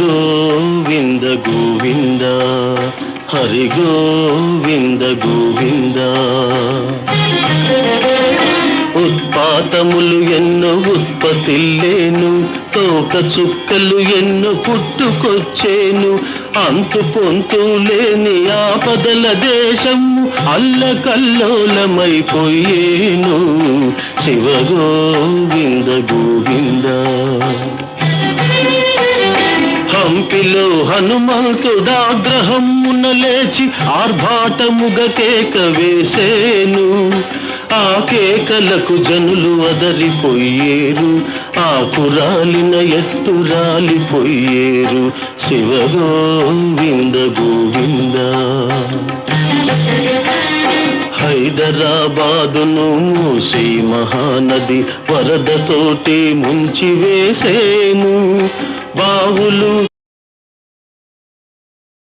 గోవింద గోవింద హరి గోవింద గోవింద. ఉత్పాతములు ఎన్నో ఉత్పతిల్లేను తోక చుక్కలు ఎన్నో పుట్టుకొచ్చేను. అంతు పొంతు లేని ఆపదల దేశము అల్లకల్లోలమైపోయేను. శివ గోవింద గోవింద. హంపిలో హనుమంతుడాగ్రహమున లేచి ఆర్భాటముగ కేక వేసేను. ఆ కేకలకు జనులు అదరిపోయేరు. ఆ కురాలిన ఎత్తు రాలిపోయేరు. శివ గోవింద గోవింద. హైదరాబాదును మూసి మహానది వరదతోటి ముంచి వేసేను. బావులు